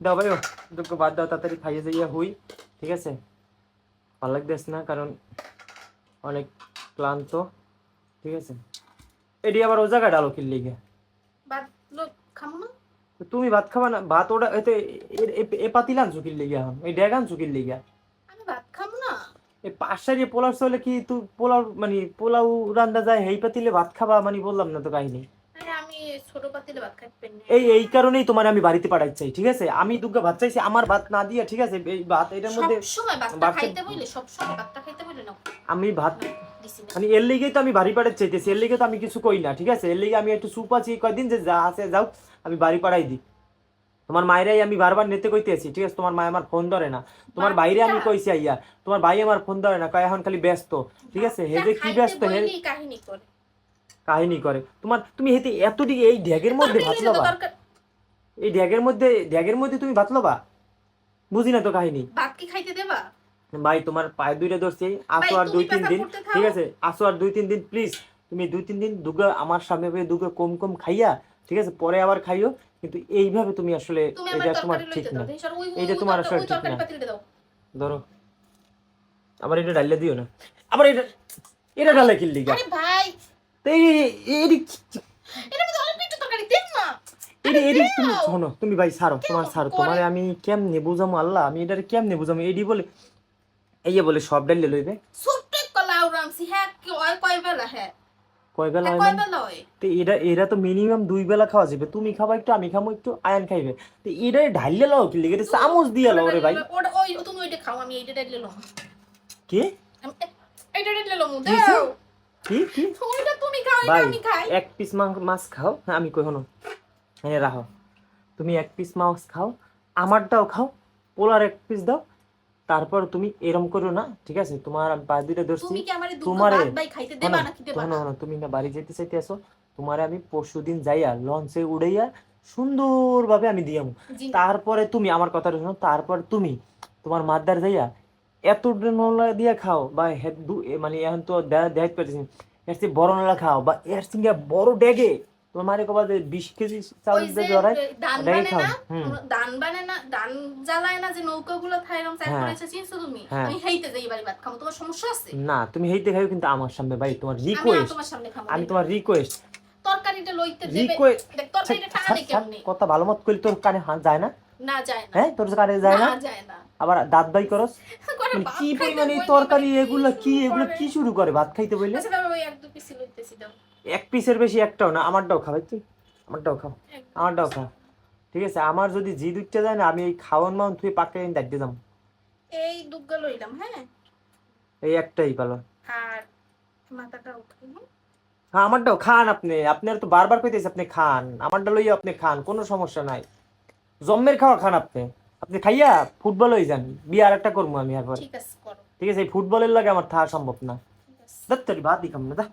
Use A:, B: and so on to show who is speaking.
A: দাও ভাই দুঃখ বাদ দাও তাড়াতাড়ি খাইয়ে যাইয়া হই ঠিক আছে? ভালো লাগতেছে না কারণ অনেক ক্লান্ত ঠিক আছে? এটি আবার ও জায়গায় ডালো কিনলি গে তুমি ভাত খাবা না? ভাত ওটা এতে এ- এ- এ পাতিল আনছো কিনলি গিয়া এই ড্যাগ আনছো কিনলি গিয়া
B: আমি ভাত খামো না।
A: এই পাশারি পোলাও চলে কি তুই পোলাও মানে পোলাও রান্দা যায় হেই পাতিলে ভাত খাবা মানে বললাম না তো কাহিনী। এই এই কারণেই তোমার আমি বাড়িতে পাঠাই চাই ঠিক আছে? আমি দুর্গা ভাত চাইছি আমার ভাত না দিয়ে ঠিক আছে? এই ভাত এটার মধ্যে আমি ভাত মানে এর লিগেই তো আমি বাড়ি পাঠাই চাইতেছি এর লিগে তো আমি কিছু কই না ঠিক আছে? এর লিগে আমি একটু সুপ আছি কয়দিন যে যা আছে যাও আমি বাড়ি পাঠাই দিই। তোমার মায়েরাই আমি বারবার নিতে কইতে আছি ঠিক আছে? তোমার মায় আমার ফোন ধরে না। তোমার বাইরে আমি। কইছি আইয়া। তোমার ভাই আমার ফোন ধরে না কয় এখন খালি ব্যস্ত ঠিক আছে? হে যে কি ব্যস্ত হে
B: কাহিনী করে।
A: কাহিনী করে। তোমার তুমি হেতে এতদিকে এই ড্যাগের মধ্যে ভাত লবা? এই ড্যাগের মধ্যে ড্যাগের মধ্যে তুমি ভাত লবা? বুঝি না তো কাহিনী।
B: ভাত কি খাইতে দেবা?
A: ভাই তোমার পায়ে দুইটা ধরছি। আসো আর দুই তিন দিন ঠিক আছে? আসো আর দুই তিন দিন প্লিজ তুমি দুই তিন দিন দুগা আমার সামনে পেয়ে দুগা কম কম খাইয়া ঠিক আছে? পরে আবার খাইও। কিন্তু এইভাবে তুমি আসলে এটা তোমার ঠিক না। এইটা তোমার আসলে ঠিক না। ধরো। আবার এটা ডাইলে দিও না। আবার এটা এটা ডালে কিনলি
B: আরে ভাই
A: তুমি শোনো তুমি ভাই ছাড়ো তোমার
B: পরে-
A: তোমার আমি কেমনে বুঝামো আল্লাহ? আমি এটার কেমনে বুঝামো? এডি বলে এই বলে সব ডাইলে লইবে।
B: হ্যাঁ কয় বেলা হ্যাঁ। হ্যাঁ,
A: হয় মানে? তো এরা এরা তো মিনিমাম দুই বেলা খাওয়া যাবে। তুমি খাবা একটু আমি খাব একটু আয়ান খাইবে। তো এটা ঢাইলে লাও কি লেগে? চামচ দিয়ে লাও রে ভাই।
B: ওটা ওই তুমি ওইটা খাও আমি এইটা লম
A: কি?
B: এইটা
A: কি হইছে?
B: দাও
A: কি? কি
B: ওইটা
A: ভাই এক পিস মাছ খাও। হ্যাঁ আমি কই হনো হ্যাঁ রাখো তুমি এক পিস মাছ খাও আমারটাও খাও পোলার এক পিস দাও তারপর তুমি এরম করো না ঠিক আছে? তোমার আমি পা দুইটা ধরছি তোমারে-
B: না
A: তুমি না বাড়ি যেতে চাইতে আসো তোমারে আমি পরশু দিন যাইয়া লঞ্চে উড়াইয়া সুন্দরভাবে আমি দিয়াম তারপরে তুমি আমার কথাটা শোনো তারপর তুমি তোমার মাদার যাইয়া এত নলা দিয়া খাও বা মানে এখন তো দেখাতে পারতেছি এর চেয়ে বড় নলা খাও। বা এর সঙ্গে বড় ডেগে তোমার মারে কবা যে বিশ কেজি চাউল দিয়ে জড়ায়
B: বানে
A: খাও।
B: না ধান বানে না ধান জ্বালায় না যে নৌকাগুলো থাইরম চাই
A: হ্যাঁ।
B: করেছে চিনছো তুমি।
A: হ্যাঁ।
B: আমি হেইতে যাই বাড়ি ভাত খাব তোমার সমস্যা আছে?
A: না তুমি হেইতে খাইও কিন্তু আমার সামনে ভাই তোমার
B: আমি
A: রিকোয়েস্ট আমি তোমার রিকোয়েস্ট
B: তরকারিটা লইতে দেবে। দেখ তরকারিটা নেই কেমনি
A: কথা ভালো মত করলে তোর কানে যায় না।
B: না যায় না।
A: হ্যাঁ তোর কানে যায় না?
B: না যায় না।
A: আবার দাঁত বাই করস?
B: করে
A: মানে কি পরিমাণে তরকারি
B: মানে
A: এগুলো কি এগুলো কি শুরু করে ভাত খাইতে বললে?
B: আচ্ছা এক
A: পিসের বেশি একটাও না আমারটাও খাওয়াই তুই। আমারটাও খাও আমারটাও খাও ঠিক আছে আমার যদি জি দুইটা যায় না আমি এই খাওয়ান মাউন তুই পাকে দেখতে যাম।
B: এই দুগ্গা লইলাম হ্যাঁ?
A: এই একটাই পালো
B: আর মাথাটা উঠাই
A: হ্যাঁ আমারটাও খান আপনি আপনার তো বারবার কইতেছে আপনি খান আমারটা লইয়া আপনি খান কোনো সমস্যা নাই। জম্মের খাওয়া খান আপনি। আপনি খাইয়া ফুটবল হয়ে যান। বিয়ে আর একটা করব আমি একবার।
B: ঠিক আছে
A: ঠিক আছে এই ফুটবলের লাগে আমার থাকা সম্ভব না। দত্তরি ভাত দিকাম না দা